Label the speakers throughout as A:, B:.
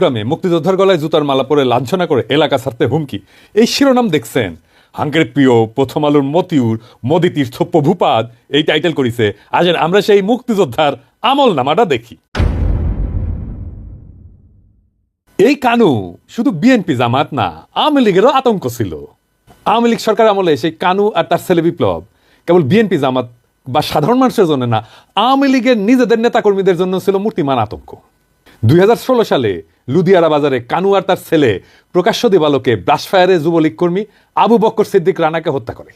A: গ্রামে মুক্তিযোদ্ধার গলায় জুতার মালা পরে লাঞ্ছনা করে এলাকা ছাড়তে হুমকি। এই শিরোনাম দেখছেন। হাঙ্কের প্রিয় প্রথম আলোর মতিউর, মোদি তীর্থ প্রভুপাদ এই টাইটেল করিছে আজ আমরা সেই মুক্তিযোদ্ধার আমল নামাটা দেখি। এই কানু শুধু বিএনপি জামাত না, আওয়ামী লীগেরও আতঙ্ক ছিল। আওয়ামী লীগ সরকার আমলে সেই কানু আর তার ছেলে বিপ্লব কেবল বিএনপি জামাত বা সাধারণ মানুষের জন্য না, আওয়ামী লীগের নিজেদের নেতাকর্মীদের জন্য ছিল মূর্তিমান আতঙ্ক। দুই হাজার ষোলো সালে লুধিয়ারা বাজারে কানু আর তার ছেলে প্রকাশ্য দেবালোকে ব্রাশফায়ারে যুবলীগ কর্মী আবু বক্কর সিদ্দিক রানাকে হত্যা করে।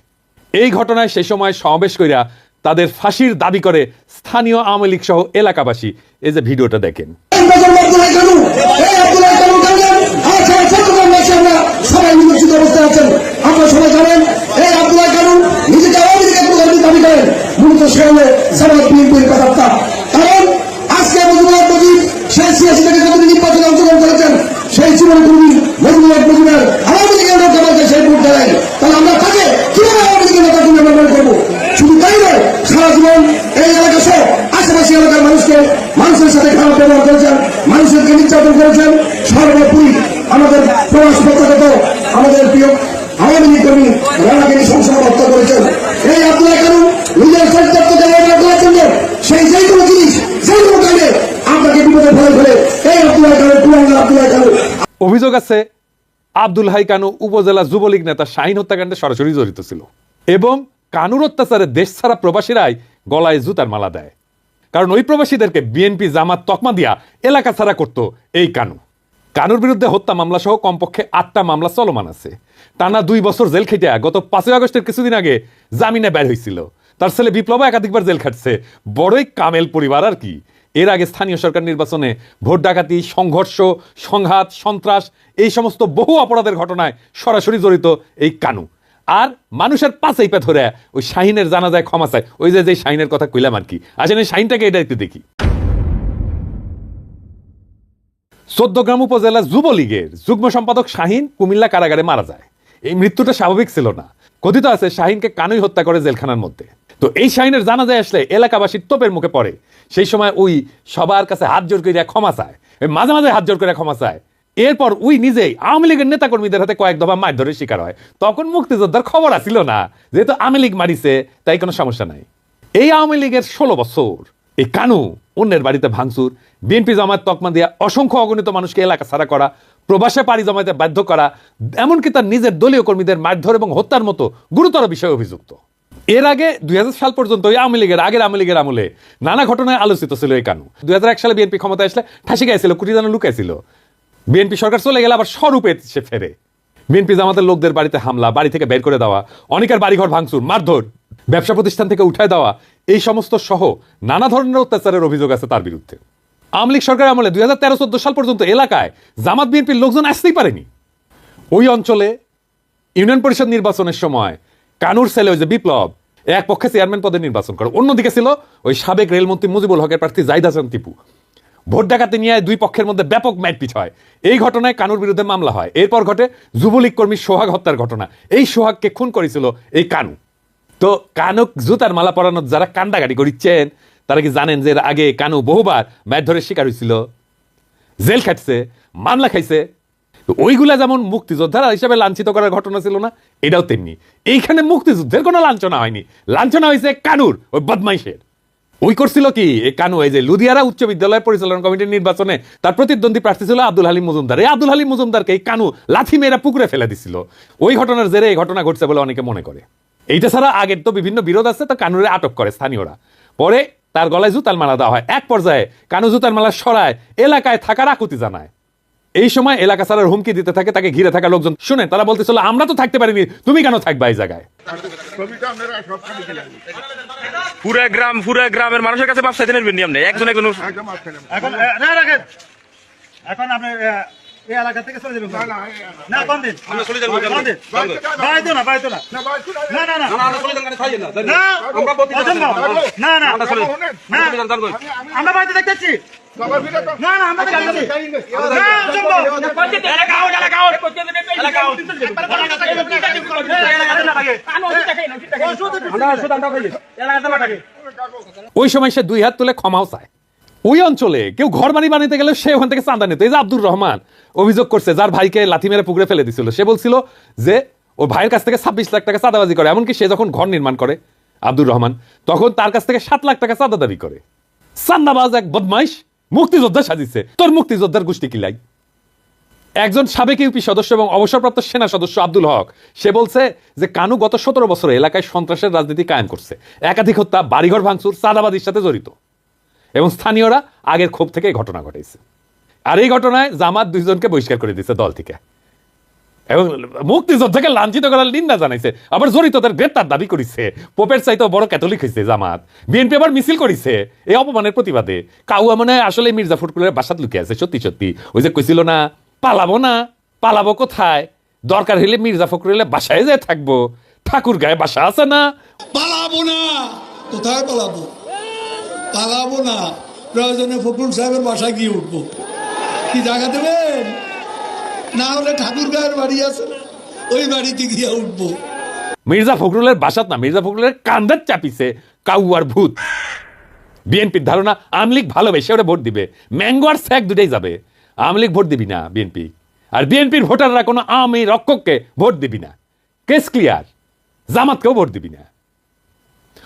A: এই ঘটনায় সেই সময় সমাবেশ কইরা তাদের ফাঁসির দাবি করে স্থানীয় আওয়ামী লীগ সহ এলাকাবাসী। এই যে ভিডিওটা দেখেন।
B: প্রজন্ম আব্দুল্লাহ কানু
A: আছে আব্দুল হাই কানু উপজেলা যুবলীগ নেতা শাহিন হত্যাকাণ্ডে সরাসরি জড়িত ছিল এবং কানুর অত্যাচারে দেশ ছাড়া প্রবাসীরাই গলায় জুতার মালা দেয়। কারণ ওই প্রবাসীদেরকে বিএনপি জামাত তকমা দিয়া এলাকা ছাড়া করত এই কানু। কানুর বিরুদ্ধে হত্যা মামলা সহ কমপক্ষে আটটা মামলা চলমান আছে। টানা দুই বছর জেল খেটে গত পাঁচই আগস্টের কিছুদিন আগে জামিনে বের হয়েছিল তার ছেলে বিপ্লব একাধিকবার জেল খাটছে। বড়ই কামেল পরিবার আর কি। এর আগে স্থানীয় সরকার নির্বাচনে ভোট ডাকাতি সংঘর্ষ, সংঘাত, সন্ত্রাস, এই সমস্ত বহু অপরাধের ঘটনায় সরাসরি জড়িত এই কানু। আর মানুষের পাশেই পে ধরে ওই শাহিনের জানা যায় ক্ষমা চায়। ওই যে যে শাহিনের কথা কইলাম আর কি। আসলে শাহিনটাকে এটা একটু দেখি। চোদ্দগ্রাম উপজেলা যুবলীগের যুগ্ম সম্পাদক শাহিন কুমিল্লা কারাগারে মারা যায়। এই মৃত্যুটা স্বাভাবিক ছিল না। কথিত আছে, শাহিনকে কানুই হত্যা করে জেলখানার মধ্যে। তো এই শাহিনের জানা যায় আসলে এলাকাবাসীর তোপের মুখে পড়ে। সেই সময় ওই সবার কাছে হাত জোর করে ক্ষমা চায়। মাঝে মাঝে হাত জোর করে ক্ষমা চায়। এরপর উই নিজেই আওয়ামী লীগের নেতাকর্মীদের হাতে কয়েক দফা মারধরের শিকার হয়। তখন মুক্তিযোদ্ধার খবর আসিল না। যেহেতু আওয়ামী লীগ মারিছে, তাই কোনো সমস্যা নাই। এই আওয়ামী লীগের ষোলো বছর, এই কানু অন্যের বাড়িতে ভাঙচুর, বিএনপি জামাত তকমা দিয়া অসংখ্য অগণিত মানুষকে এলাকা ছাড়া করা, প্রবাসে পাড়ি জমাতে বাধ্য করা, এমনকি তার নিজের দলীয় কর্মীদের মারধর এবং হত্যার মতো গুরুতর বিষয়ে অভিযুক্ত। এর আগে দুই সাল পর্যন্ত ওই আওয়ামী লীগের আগের আওয়ামী লীগের আমলে নানা ঘটনায় আলোচিত ছিল এই কানু দুই সালে বিএনপি ক্ষমতায় আসলে ঠাসি গাইছিল কুটি জানো লুকাইছিল। বিএনপি সরকার চলে গেলে আবার স্বরূপে সে ফেরে। বিএনপি জামাতের লোকদের বাড়িতে হামলা, বাড়ি থেকে বের করে দেওয়া, অনেকের বাড়িঘর ভাঙচুর, মারধর, ব্যবসা প্রতিষ্ঠান থেকে উঠায় দেওয়া, এই সমস্ত সহ নানা ধরনের অত্যাচারের অভিযোগ আছে তার বিরুদ্ধে। আওয়ামী লীগ সরকার আমলে দুই হাজার তেরো চোদ্দ সাল পর্যন্ত এলাকায় জামাত বিএনপির লোকজন আসতেই পারেনি। ওই অঞ্চলে ইউনিয়ন পরিষদ নির্বাচনের সময় কানুর ছেলে ওই যে বিপ্লব এক পক্ষে চেয়ারম্যান পদে নির্বাচন করে। অন্যদিকে ছিল ওই সাবেক রেলমন্ত্রী মুজিবুল হকের প্রার্থী জাহিদ হাসান টিপু। ভোট ডাকাতি নিয়ে দুই পক্ষের মধ্যে ব্যাপক মারপিট হয়। এই ঘটনায় কানুর বিরুদ্ধে মামলা হয়। এরপর ঘটে যুবলীগ কর্মী সোহাগ হত্যার ঘটনা। এই সোহাগকে খুন করেছিল এই কানু। তো কানুক জুতার মালা পরানোর যারা কান্দাগাড়ি করিচ্ছেন, তারা কি জানেন যে এর আগে কানু বহুবার ম্যাট ধরে শিকার হয়েছিল? জেল খাটছে, মামলা খাইছে তো ওইগুলা যেমন মুক্তিযোদ্ধারা হিসাবে লাঞ্ছিত করার ঘটনা ছিল না, এটাও তেমনি। এইখানে মুক্তিযুদ্ধের কোনো লাঞ্ছনা হয়নি। লাঞ্ছনা হয়েছে কানুর, ওই বদমাইশের। ওই করছিল কি? এই কানু, এই যে লুধিয়ারা উচ্চ বিদ্যালয় পরিচালনা কমিটির নির্বাচনে তার প্রতিদ্বন্দ্বী প্রার্থী ছিল আব্দুল হালিম মজুমদার। এই আব্দুল হালিম মজুমদারকে এই কানু লাথি মেয়েরা পুকুরে ফেলে দিছিল। ওই ঘটনার জেরে এই ঘটনা ঘটছে বলে অনেকে মনে করে। এইটা ছাড়া আগের তো বিভিন্ন বিরোধ আছে, তো কানুরে আটক করে স্থানীয়রা। পরে তার গলায় জুতার মালা দেওয়া হয়। এক পর্যায়ে কানু জুতার মালা সরায়, এলাকায় থাকার আকুতি জানায়। এই সময় এলাকা ছাড়ার হুমকি দিতে থাকে তাকে ঘিরে থাকা লোকজন। শুনে তারা বলতে বলতেছিল আমরা তো থাকতে পারিনি তুমি কেন থাকবে এই জায়গায়?
C: পুরা গ্রাম পুরা গ্রামের মানুষের কাছে মাপ চাইতে নেবেন নি আপনি একজন একজন
D: এখন আপনি এই এলাকা থেকে চলে যাবেন
E: না না
D: না দিন।
C: আমরা চলে যাব
D: কোন দিন। বাইতো না বাইতো না।
E: না
D: না না না
C: আমরা চলে যান খাই না
D: না
C: আমরা প্রতি
D: না। না।
C: আমরা চলে
D: না।
C: আমরা
D: বাইতে দেখতেছি।
E: সবার ভিতরে তো
D: না না আমরা দেখতেছি। না অসম্ভব
C: এলাকা আউট এলাকা আউট এলাকা আউট। আমরা সুদান টাকা এলাকা টাকা
A: ওই সময় সে দুই হাত তুলে ক্ষমাও চায়। ওই অঞ্চলে কেউ ঘর বাড়ি বানাইতে গেলে সে ওখান থেকে চাঁদা নিত। এই যে আব্দুর রহমান অভিযোগ করছে, যার ভাইকে লাথি মেরে পুকুরে ফেলে দিছিল। সে বলছিল যে ও ভাইয়ের কাছ থেকে ছাব্বিশ লাখ টাকা চাঁদাবাজি করে। এমনকি সে যখন ঘর নির্মাণ করে, আব্দুর রহমান, তখন তার কাছ থেকে সাত লাখ টাকা চাঁদা দাবি করে। চান্দাবাজ এক বদমাইশ মুক্তিযোদ্ধা সাজিছে। তোর মুক্তিযোদ্ধার গোষ্ঠী কিলাই একজন সাবেক ইউপি সদস্য এবং অবসরপ্রাপ্ত সেনা সদস্য আব্দুল হক, সে বলছে যে, কানু গত সতেরো বছরে এলাকায় সন্ত্রাসের রাজনীতি কায়েম করছে। একাধিক হত্যা, বাড়িঘর ভাঙচুর চাঁদাবাদির সাথে জড়িত। এবং স্থানীয়রা আগের ক্ষোভ থেকে এই ঘটনা ঘটেছে আর এই ঘটনায় জামাত দুইজনকে বহিষ্কার করে দিয়েছে দল থেকে। এবং মুক্তিযোদ্ধাকে লাঞ্ছিত করার নিন্দা জানাইছে। আবার জড়িতদের গ্রেপ্তার দাবি করেছে। পোপের চাইতেও বড় ক্যাথলিক হয়েছে জামাত। বিএনপি আবার মিছিল করেছে। এই অপমানের প্রতিবাদে। কাউয়া মনে হয় আসলে মির্জা ফুটকুলের বাসাত লুকিয়ে আছে, সত্যি সত্যি। ওই যে কইছিল না, পালাবো না, পালাবো কোথায়? দরকার হইলে মির্জা ফখরুলের বাসায় যেয়ে থাকব। ঠাকুর গায়ে বাসা আছে না?
F: পালাবো না, কোথায় পালাবো? পালাবো না। প্রয়োজনে ফখরুল সাহেবের বাসায় গিয়ে উঠবো। কি জায়গা দেবেন? না হলে ঠাকুর গায়ের বাড়ি আছে ওই বাড়িতে গিয়ে উঠবো।
A: মির্জা ফখরুলের বাসাত না, মির্জা ফখরুলের কান্দার চাপিছে কাউয়ার ভূত। বিএনপির ধারণা আমলিক ভালোবেসে ওরা ভোট দিবে। ম্যাঙ্গো আর স্যাক দুটাই যাবে। আমলিক ভোট দিবি না বিএনপি। আর বিএনপির ভোটাররা কোনো আমি রক্ষককে ভোট দিবি না। কেস ক্লিয়ার, জামাতকেও ভোট দিবি না।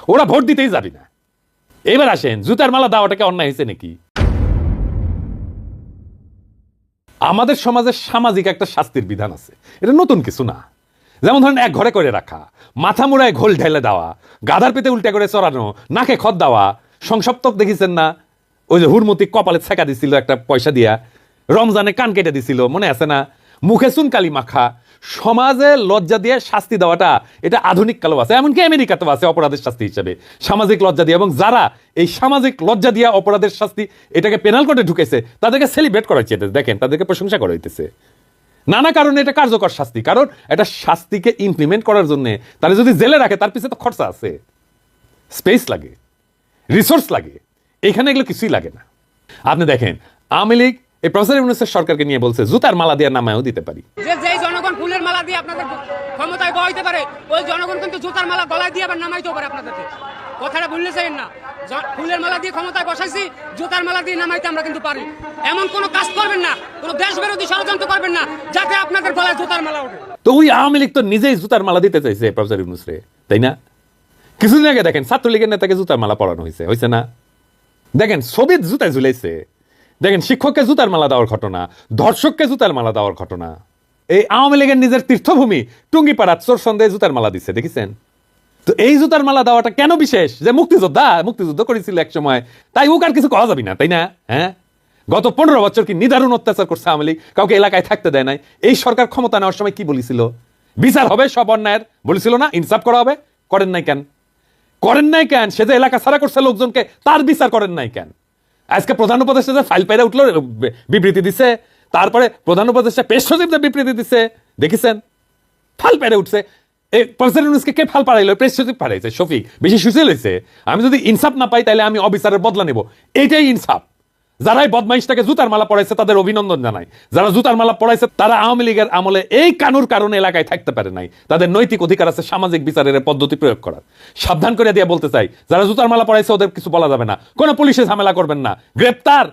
A: ওরা ভোট দিতেই যাবি না। এবার আসেন, জুতার মালা দেওয়াটাকে অন্যায় হয়েছে নাকি? আমাদের সমাজে সামাজিক একটা শাস্তির বিধান আছে। এটা নতুন কিছু না। যেমন ধরেন, এক ঘরে করে রাখা, মাথা মুড়ায় ঘোল ঢেলে দেওয়া, গাধার পেতে উল্টে করে চড়ানো, নাকে খত দেওয়া সংসপ্তক দেখেছেন না? ওই যে হুরমতি কপালে ছেঁকা দিছিল একটা পয়সা দিয়া, রমজানে কান কেটে দিছিল, মনে আছে না? মুখে চুনকালি মাখা সমাজে লজ্জা দিয়ে শাস্তি দেওয়াটা এটা আধুনিক কালো আছে। এমনকি আমেরিকাতেও আছে অপরাধের শাস্তি হিসেবে। সামাজিক লজ্জা দিয়ে। এবং যারা এই সামাজিক লজ্জা দিয়ে অপরাধের শাস্তি এটাকে পেনাল কোর্টে ঢুকেছে, তাদেরকে সেলিব্রেট করা হচ্ছে দেখেন, তাদেরকে প্রশংসা করা হইতেছে নানা কারণে এটা কার্যকর শাস্তি। কারণ এটা শাস্তিকে ইমপ্লিমেন্ট করার জন্য তারা যদি জেলে রাখে, তার পিছনে তো খরচা আছে। স্পেস লাগে। রিসোর্স লাগে। এখানে এগুলো কিছুই লাগে না। আপনি দেখেন, আওয়ামী লীগ এই প্রফেসর ইউনুসের সরকারকে নিয়ে বলছে, জুতার মালা দেওয়ার নামায়ও দিতে পারি
G: যে যেই জনগণ ফুলের মালা দিয়ে আপনাদের ক্ষমতায় বহাইতে পারে, ওই জনগণ কিন্তু জুতার মালা গলায় দিয়ে আবার নামাইতেও পারে আপনাদেরকে। কথাটা ভুললে চাইেন না। ফুলের মালা দিয়ে ক্ষমতায় বসাইছি, জুতার মালা দিয়ে নামাইতে আমরা কিন্তু পারি। এমন কোনো কাজ করবেন না, কোনো দেশ বিরোধী ষড়যন্ত্র করবেন না, যাতে আপনাদের গলায় জুতার মালা ওঠে।
A: তো ওই আওয়ামী লীগ তো নিজেই জুতার মালা দিতে চাইছে, প্রফেসর ইউনুস রে, তাই না? কিছুদিন আগে দেখেন, ছাত্রলীগের নেতাকে জুতার মালা পরানো হয়েছে হয়েছে না? দেখেন ছবি জুতায় ঝুলাইছে। দেখেন, শিক্ষককে জুতার মালা দেওয়ার ঘটনা ধর্ষককে জুতার মালা দেওয়ার ঘটনা। এই আওয়ামী লীগের নিজের তীর্থভূমি টুঙ্গিপাড়া চোর সন্দেহে জুতার মালা দিচ্ছে দেখেছেন? তো এই জুতার মালা দেওয়াটা কেন বিশেষ? যে মুক্তিযোদ্ধা, মুক্তিযুদ্ধ করেছিল এক সময়, তাই ও আর কিছু কওয়া যাবি না, তাই না? হ্যাঁ? গত পনেরো বছর কি নিদারুণ অত্যাচার করছে আওয়ামী লীগ? কাউকে এলাকায় থাকতে দেয় নাই। এই সরকার ক্ষমতা নেওয়ার সময় কি বলেছিল? বিচার হবে, সব অন্যায়ের। বলেছিল না, ইনসাফ করা হবে। করেন নাই কেন? করেন নাই কেন? সে যে এলাকা ছাড়া করছে লোকজনকে, তার বিচার করেন নাই কেন? আজকে প্রধান উপদেষ্টা যে ফাইল পাইরা উঠল, বিবৃতি দিছে তারপরে প্রধান উপদেষ্টা পেশ সচিবদের বিবৃতি দিছে। দেখেছেন? ফাল পেরে উঠছে। এই প্রফেসর ইউনুসকে কে ফাল পাড়াইলো? প্রেস সচিব পাঠাইছে শফিক। বেশি সুশীল হয়েছে আমি যদি ইনসাফ না পাই তাহলে আমি অবিচারের বদলা নেব। এইটাই ইনসাফ। যারা এই বদমাইশটাকে জুতার মালা পড়াইছে তাদের অভিনন্দন জানাই। যারা জুতার মালা পড়াইছে তারা আওয়ামী লীগের আমলে এই কানুর কারণে এলাকায় থাকতে পারে নাই। তাদের নৈতিক অধিকার আছে সামাজিক বিচারের পদ্ধতি প্রয়োগ করার। সাবধান করে দিয়ে বলতে চাই, যারা জুতার মালা পড়াইছে ওদের কিছু বলা যাবে না। কোনো পুলিশে ঝামেলা করবেন না। গ্রেপ্তার!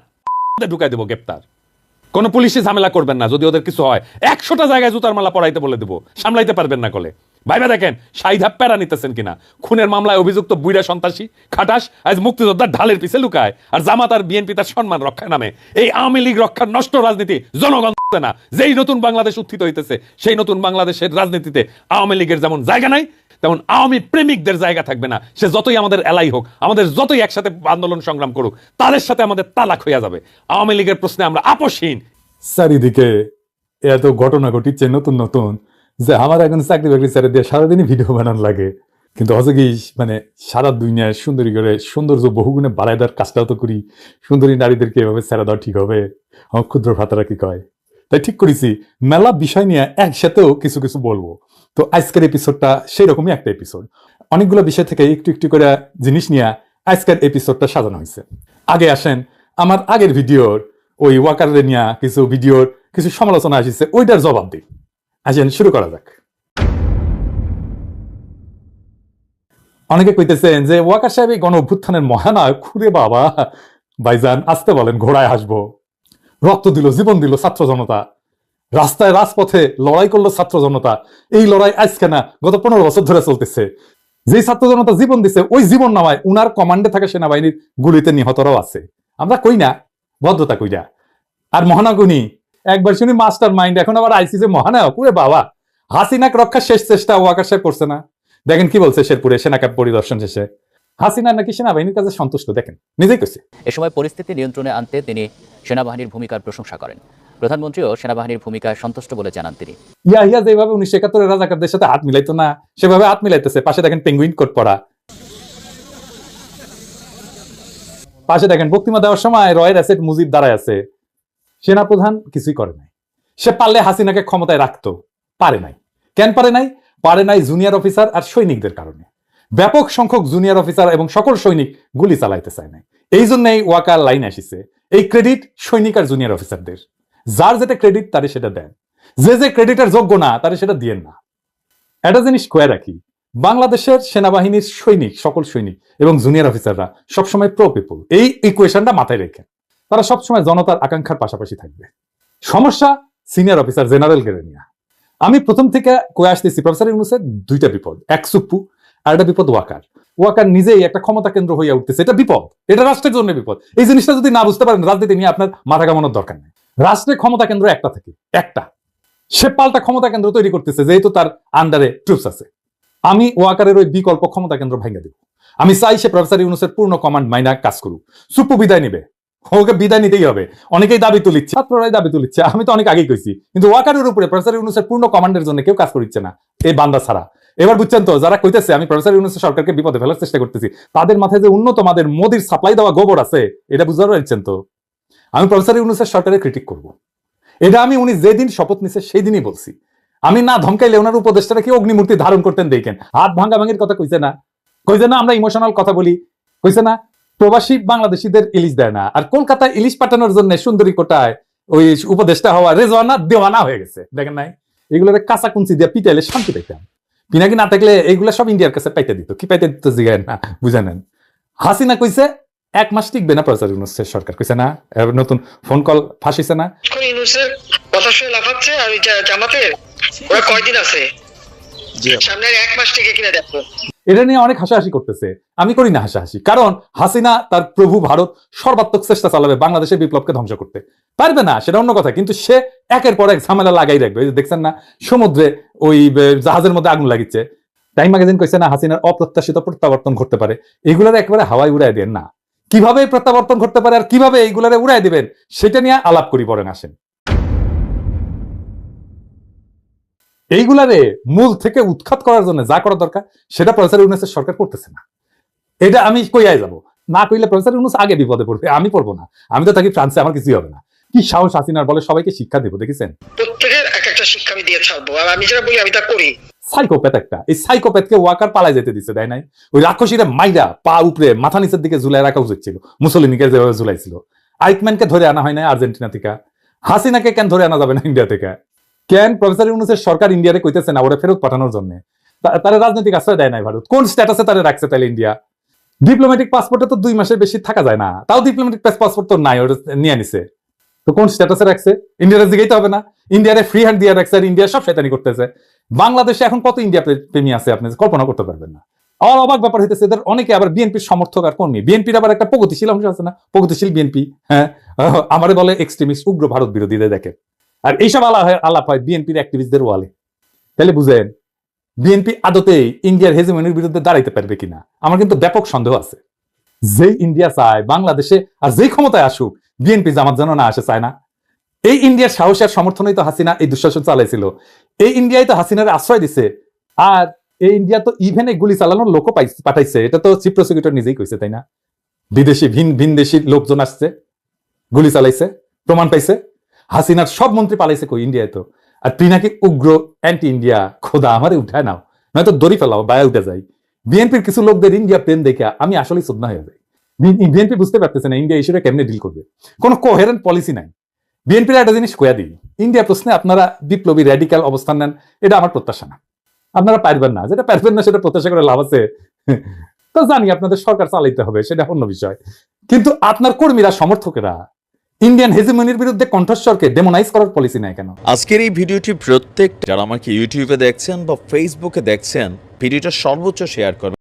A: ঢুকাই দেবো গ্রেপ্তার। কোন পুলিশে ঝামেলা করবেন না, যদি ওদের কিছু হয়। একশোটা জায়গায় জুতার মালা পড়াইতে বলে দেবো, সামলাইতে পারবেন না কলে। ভাইবা দেখেন, সাইধা প্যারা নিতেছেন কিনা? খুনের মামলায় অভিযুক্ত বুইরা সন্ত্রাসী, খাটাস, আজ মুক্তিযোদ্ধার ঢালের পিছে লুকায়, আর জামাত আর বিএনপি তার সম্মান রক্ষায় নামে। এই আওয়ামী লীগ রক্ষার নষ্ট রাজনীতি জনগণ না। যেই নতুন বাংলাদেশ উত্থিত হইতেছে, সেই নতুন বাংলাদেশের রাজনীতিতে আওয়ামী লীগের যেমন জায়গা নাই, তেমন আওয়ামী প্রেমিকদের জায়গা থাকবে না। সে যতই আমাদের এলাই হোক, আমাদের যতই একসাথে আন্দোলন সংগ্রাম করুক, তাদের সাথে আমাদের তালাক হইয়া যাবে। আওয়ামী লীগের প্রশ্নে আমরা আপসহীন
H: চারিদিকে এত ঘটনা ঘটিচ্ছে নতুন নতুন। যে আমার এখন চাকরি বাকরি ছেড়ে দিয়ে সারাদিনই ভিডিও বানানো লাগে। কিন্তু হচ্ছে কি মানে সারা দুনিয়ায় সুন্দরী করে সৌন্দর্য বহুগুণে বাড়ায় দেওয়ার কাজটাও তো করি। সুন্দরী নারীদেরকে এভাবে ছেড়ে দেওয়া ঠিক হবে? আমার ক্ষুদ্র ভাতারা কি কয়? তাই ঠিক করেছি। মেলা বিষয় নিয়ে একসাথেও কিছু কিছু বলব। তো আজকের এপিসোডটা সেই রকমই একটা এপিসোড অনেকগুলো বিষয় থেকে একটু একটু করে জিনিস নিয়ে আজকের এপিসোডটা সাজানো হয়েছে। আগে আসেন, আমার আগের ভিডিওর ওই ওয়াকারদের নিয়ে কিছু ভিডিওর কিছু সমালোচনা আসছে, ওইটার জবাব দিই। আসেন শুরু করা যাক। অনেকে কইতেছেন যে ওয়াকার সাহেব গণ অভ্যুত্থানের মহানায়ক খুরে বাবা।
A: ভাইজান, আসতে বলেন, ঘোড়ায় হাসবো। রক্ত দিল, জীবন দিল ছাত্র জনতা। রাস্তায় রাজপথে লড়াই করল ছাত্র জনতা। এই লড়াই আজকে না, গত পনেরো বছর ধরে চলতেছে। যেই ছাত্র জনতা জীবন দিছে, ওই জীবন নামায় উনার কমান্ডে থাকা সেনাবাহিনীর গুলিতে নিহতরাও আছে। আমরা কই না, ভদ্রতা কইরা আর মহানাগুনি একবার শুনি মাস্টার মাইন্ড এখন আবার আইসিসে মহানায়ক ওরে বাবা। হাসিনাক রক্ষার শেষ চেষ্টা ওয়াকার সাহেব করছে না। দেখেন কি বলছে শেরপুরে সেনা ক্যাম্প পরিদর্শন শেষে। হাসিনা নাকি সেনাবাহিনীর কাছে সন্তুষ্ট দেখেন। নিজেই কইছে।
I: এ সময় পরিস্থিতি নিয়ন্ত্রণে আনতে তিনি সেনাবাহিনীর ভূমিকার প্রশংসা করেন। প্রধানমন্ত্রীও সেনাবাহিনীর ভূমিকায় সন্তুষ্ট বলে জানান তিনি।
A: ইয়া ইয়া যেভাবে উনিশশো একাত্তরের রাজাকারদের সাথে হাত মিলাইতো না সেভাবে হাত মিলাইতেছে। পাশে দেখেন পেঙ্গুইন কোট পরা। পাশে দেখেন বক্তিমা দেওয়ার সময় রয়ের অ্যাসেট মুজিব দাঁড়ায় আছে। সেনাপ্রধান কিছুই করে নাই। সে পারলে হাসিনাকে ক্ষমতায় রাখতো, পারে নাই। কেন পারে নাই? পারে নাই জুনিয়র অফিসার আর সৈনিকদের কারণে। ব্যাপক সংখ্যক জুনিয়র অফিসার এবং সকল সৈনিক গুলি চালাইতে চায় নাই। এই জন্যই ওয়াকার লাইন আসিছে, এই ক্রেডিট সৈনিক আর জুনিয়র অফিসারদের। যার যেটা ক্রেডিট, তারে সেটা দেন। যে যে ক্রেডিটের যোগ্য না, তারে সেটা দিয়েন না। একটা জিনিস কয়ে রাখি, বাংলাদেশের সেনাবাহিনীর সৈনিক, সকল সৈনিক এবং জুনিয়র অফিসাররা সবসময় প্রো পিপুল এই ইকুয়েশনটা মাথায় রেখে তারা সবসময় জনতার আকাঙ্ক্ষার পাশাপাশি থাকবে। সমস্যা সিনিয়র অফিসার জেনারেল গেলে নিয়ে। আমি প্রথম থেকে কয়ে আসতেছি প্রফেসর ইউনুসের দুইটা বিপদ। এক সুপ্পু, আর একটা বিপদ ওয়াকার। ওয়াকার নিজেই একটা ক্ষমতা কেন্দ্র হয়ে উঠতেছে। এটা বিপদ। এটা রাষ্ট্রের জন্য বিপদ। এই জিনিসটা যদি না বুঝতে পারেন, রাজনীতি নিয়ে আপনার মাথা কামানোর দরকার নেই। রাষ্ট্রের ক্ষমতা কেন্দ্র একটা থাকে। একটা। সে পাল্টা ক্ষমতা কেন্দ্র তৈরি করতেছে, যেহেতু তার আন্ডারে ট্রুপস আছে। আমি ওয়াকারের ওই বিকল্প ক্ষমতা কেন্দ্র ভেঙে দেব। আমি চাই সে প্রফেসর ইউনুসের পূর্ণ কমান্ড মাইনা কাজ করুক। সুপ্পু বিদায় নিবে। ওকে বিদায় নিতেই হবে। অনেকেই দাবি তুলিচ্ছে। ছাত্ররাই দাবি তুলিচ্ছে। আমি তো অনেক আগেই কইছি। কিন্তু ওয়াকারের উপরে প্রফেসর ইউনুসের পূর্ণ কমান্ডের জন্য কেউ কাজ করিচ্ছে না, এই বান্দা ছাড়া। এবার বুঝছেন তো, যারা কইতেছে, আমি প্রফেসর ইউনুসের সরকারকে বিপদে ফেলার চেষ্টা করতেছি, তাদের মাথায় যে উন্নত মাদের মোদির সাপ্লাই দেওয়া গোবর আছে, এটা বুঝতে পারছেন তো? আমি প্রফেসর ইউনুসের সরকারের ক্রিটিক করব। এটা আমি উনি যেদিন শপথ নিছে সেই দিনই বলছি। আমি না ধমকাইলে ওনার উপদেষ্টারা কি অগ্নিমূর্তি ধারণ করতেন দেখেন? হাত ভাঙ্গা ভাঙির কথা কইছে না। কইছে না আমরা ইমোশনাল কথা বলি। কইছে না প্রবাসী বাংলাদেশিদের ইলিশ দেয় না। আর কলকাতায় ইলিশ পাঠানোর জন্য সুন্দরী কোটায় ওই উপদেষ্টা হওয়া রেজওয়ানা দেওয়ানা হয়ে গেছে। দেখেন নাই? এগুলোর কাঁচা কুঞ্চি দিয়ে পিটাইলে শান্তি পেতাম পিনাকি না থাকলে এগুলো সব ইন্ডিয়ার কাছে পাইতে দিত। কি পাইতে দিত জিগায় না বুঝে নেন হাসিনা কইছে, এক মাস টিকবে না প্রচার ইউনুসের সরকার। কইছে, না নতুন ফোন কল ফাঁসিছে না।
J: কথা শুনে লাফাচ্ছে আর ওই জা- জামাতের। ওরা কয়দিন আছে? সামনের এক মাস থেকে কিনা দেখো।
A: এটা নিয়ে অনেক হাসাহাসি করতেছে। আমি করি না হাসাহাসি। কারণ হাসিনা তার প্রভু ভারত সর্বাত্মক চেষ্টা চালাবে বাংলাদেশের বিপ্লবকে ধ্বংস করতে। পারবে না সেটা অন্য কথা। কিন্তু সে একের পর এক ঝামেলা লাগাই রাখবে। দেখছেন না সমুদ্রে ওই জাহাজের মধ্যে আগুন লাগিচ্ছে। টাইম ম্যাগাজিন কইছে না হাসিনার অপ্রত্যাশিত প্রত্যাবর্তন ঘটতে পারে। এগুলোর একেবারে হাওয়ায় উড়াই দেন না। কীভাবে প্রত্যাবর্তন ঘটতে পারে আর কীভাবে এইগুলারে উড়াই দিবেন সেটা নিয়ে আলাপ করি পড়েন আসেন। এইগুলারে মূল থেকে উৎখাত করার জন্য যা করা দরকার সেটা প্রফেসর ইউনুসের সরকার করতেছে না। এটা আমি কইয়াই যাব। না কইলে প্রফেসর ইউনুস আগে বিপদে পড়বে আমি পড়ব না। আমি তো থাকি ফ্রান্সে আমার কিছুই হবে না। কি সাহস হাসিনার বলে সবাইকে শিক্ষা দেবো দেখেছেন?
J: প্রত্যেকের এক একটা শিক্ষা আমি দিয়ে ছাড়বো আর আমি যেটা বলি আমি তা করি।
A: সাইকোপ্যাথ একটা। এই সাইকোপ্যাথকে ওয়াকার পালায় যেতে দিছে তাই নাই? ওই রাক্ষসীরা মাইরা পা উপরে মাথা নিচের দিকে ঝুলাই রাখা উচিত ছিল মুসলিনীকে যেভাবে ঝুলাইছিল। আইকম্যানকে ধরে আনা হয় না আর্জেন্টিনা থেকে। হাসিনাকে কেন ধরে আনা যাবে না ইন্ডিয়া থেকে? কেন প্রফেসর ইউনুসের সরকার ইন্ডিয়ারে কইতেছে না, ওরা ফেরত পাঠানোর জন্য? তারা রাজনৈতিক আশ্রয় দেয় নাই ভারত। কোন স্ট্যাটাসে তারা রাখছে তাহলে ইন্ডিয়া? ডিপ্লোম্যাটিক পাসপোর্টে তো দুই মাসের বেশি থাকা যায় না। তাও ডিপ্লোম্যাটিক পাসপোর্ট তো নাই, ওটা নিয়ে নিছে তো কোন স্ট্যাটাসে রাখছে? ইন্ডিয়ার দিকেই তো হবে না। ইন্ডিয়ারে ফ্রি হ্যান্ড দিয়ে রাখছে আর ইন্ডিয়া সব শয়তানি করতেছে। বাংলাদেশে এখন কত ইন্ডিয়া প্রেমী আছে আপনি কল্পনা করতে পারবেন না। আর অবাক ব্যাপার হইতেছে, এদের অনেকে আবার বিএনপির সমর্থক আর কর্মী। বিএনপির আবার একটা প্রগতিশীল অংশ আছে না? প্রগতিশীল বিএনপি হ্যাঁ? আমারে বলে এক্সট্রিমিস্ট উগ্র ভারত বিরোধীদের দেখে। আর এইসব আলাপ হয় আলাপ হয় বিএনপির অ্যাক্টিভিস্টদের ওয়ালে। তাহলে বুঝেন বিএনপি আদতেই ইন্ডিয়ার হেজেমনির বিরুদ্ধে দাঁড়াইতে পারবে কিনা? আমার কিন্তু ব্যাপক সন্দেহ আছে। যেই ইন্ডিয়া চায়, বাংলাদেশে আর যেই ক্ষমতায় আসুক বিএনপি জামাত যেন না আসে, চায় না। এই ইন্ডিয়ার সাহস আর সমর্থনই তো হাসিনা, এই দুঃশাসন চালাইছিল। এই ইন্ডিয়ায় তো হাসিনার আশ্রয় দিছে। আর এই ইন্ডিয়া তো ইভেনে গুলি চালানোর লোকও পাঠাইছে। এটা তো চিফ প্রসিকিউটর নিজেই কইছে, তাই না? বিদেশি ভিন ভিন দেশি লোকজন আসছে, গুলি চালাইছে, প্রমাণ পাইছে। হাসিনার সব মন্ত্রী পালাইছে কই? ইন্ডিয়ায় তো। আর তুই নাকি উগ্র অ্যান্টি ইন্ডিয়া খোদা, আমারে উঠায় নাও। নয়তো দড়ি ফেলাও, বায়া উঠে যাই বিএনপির কিছু লোকদের ইন্ডিয়া প্রেম দেখে আমি আসলেই শ্রদ্ধা হয়ে যাই। বিএনপি বুঝতে পারতেছে না ইন্ডিয়া ইস্যুটা কেমনে ডিল করবে। কোনো কোহেরেন্ট পলিসি নাই। বিএনপির একটা জিনিস কয়া দিই। ইন্ডিয়া প্রশ্নে আপনারা বিপ্লবী র্যাডিক্যাল অবস্থান নেন, এটা আমার প্রত্যাশা না। আপনারা পারবেন না। যেটা পারবেন না, সেটা প্রত্যাশা করে লাভ আছে। তো জানি আপনাদের সরকার চালাইতে হবে, সেটা অন্য বিষয়। কিন্তু আপনার কর্মীরা, সমর্থকেরা ইন্ডিয়ান হেজিমনির বিরুদ্ধে কণ্ঠস্বরকে ডেমোনাইজ করার পলিসি নেয় কেন?
K: আজকের এই ভিডিওটি প্রত্যেক যারা আমাকে ইউটিউবে দেখছেন বা ফেসবুকে দেখছেন, ভিডিওটা সর্বোচ্চ শেয়ার করবেন।